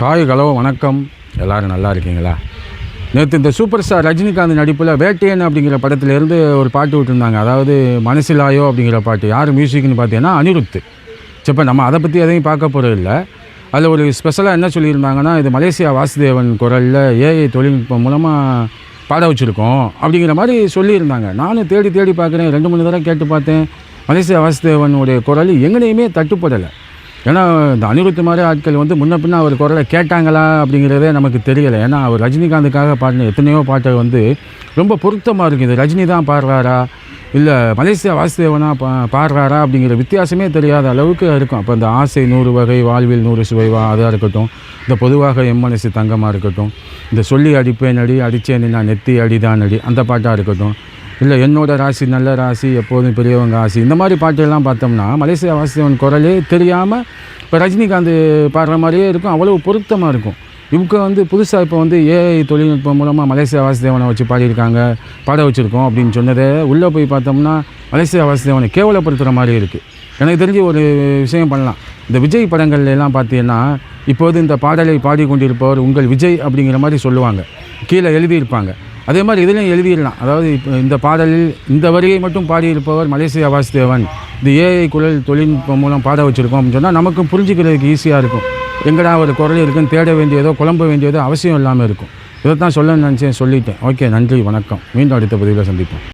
Hi hello வணக்கம். எல்லாரும் நல்லா இருக்கீங்களா? நேற்று இந்த சூப்பர் ஸ்டார் ரஜினிகாந்த் நடிப்பில் வேட்டையன் அப்படிங்கிற படத்துலேருந்து ஒரு பாட்டு விட்டுருந்தாங்க. அதாவது மனசிலாயோ அப்படிங்கிற பாட்டு. யார் மியூசிக்னு பார்த்தீங்கன்னா அனிருத். இப்போ நம்ம அதை பற்றி எதையும் பார்க்க போகிறது இல்லை. அதில் ஒரு ஸ்பெஷலாக என்ன சொல்லியிருந்தாங்கன்னா இது மலேசியா வாசுதேவன் குரலில் ஏஐ தொழில்நுட்பம் மூலமாக பாட வச்சுருக்கோம் அப்படிங்கிற மாதிரி சொல்லியிருந்தாங்க. நானும் தேடி தேடி பார்க்குறேன். ரெண்டு மூணு தடவை கேட்டு பார்த்தேன். மலேசியா வாசுதேவனுடைய குரல் எங்கனையுமே தட்டுப்படலை. ஏன்னா இந்த அனிருத் மாதிரி ஆட்கள் வந்து முன்ன பின்ன அவர் குரலை கேட்டாங்களா அப்படிங்கிறதே நமக்கு தெரியலை. ஏன்னா அவர் ரஜினிகாந்துக்காக பாடின எத்தனையோ பாட்டை வந்து ரொம்ப பொருத்தமாக இருக்குது. ரஜினி தான் பாடுறாரா? இல்லை மலேசியா வாசுதேவனா பா பாடுறாரா அப்படிங்கிற வித்தியாசமே தெரியாத அளவுக்கு இருக்கும். அப்போ இந்த ஆசை நூறு வகை வாழ்வில் நூறு சுவைவா அதாக இருக்கட்டும். இந்த பொதுவாக எம்மனசு தங்கமாக இருக்கட்டும். இந்த சொல்லி அடிப்பேன் அடி அடித்தேன் நான் நெத்தி அடிதான் அடி அந்த பாட்டாக இருக்கட்டும். இல்லை என்னோட ராசி நல்ல ராசி எப்போதும் பெரியவங்க ஆசி இந்த மாதிரி பாட்டெல்லாம் பார்த்தோம்னா மலேசியா வாசுதேவன் குரலே தெரியாமல் இப்போ ரஜினிகாந்த் பாடுற மாதிரியே இருக்கும். அவ்வளோ பொருத்தமாக இருக்கும். இவங்க வந்து புதுசாக இப்போ வந்து ஏஐ தொழில்நுட்பம் மூலமாக மலேசியா வாசுதேவனை வச்சு பாடியிருக்காங்க. பாட வச்சுருக்கோம் அப்படின்னு சொன்னதை உள்ளே போய் பார்த்தோம்னா மலேசியா வாசுதேவனை கேவலப்படுத்துகிற மாதிரி இருக்குது எனக்கு தெரிஞ்சு ஒரு விஷயம் பண்ணலாம். இந்த விஜய் படங்கள்லாம் பார்த்தீங்கன்னா இப்போது இந்த பாடலை பாடிக்கொண்டிருப்பவர் உங்கள் விஜய் அப்படிங்கிற மாதிரி சொல்லுவாங்க. கீழே எழுதியிருப்பாங்க. அதே மாதிரி இதுலையும் எழுதிடலாம். அதாவது இப்போ இந்த பாடலில் இந்த வரியை மட்டும் பாடியிருப்பவர் மலேசியா வாசுதேவன். இந்த ஏஐ குரல் தொழில்நுட்பம் மூலம் பாட வச்சுருக்கோம் அப்படின்னு சொன்னால் நமக்கும் புரிஞ்சுக்கிறதுக்கு ஈஸியாக இருக்கும். எங்கடா ஒரு குரல் இருக்குன்னு தேட வேண்டியதோ குழம்ப வேண்டியதோ அவசியம் இல்லாமல் இருக்கும். இதை தான் சொல்ல நினச்சேன் சொல்லிட்டேன். ஓகே நன்றி வணக்கம். மீண்டும் அடுத்த பதிவில் சந்திப்போம்.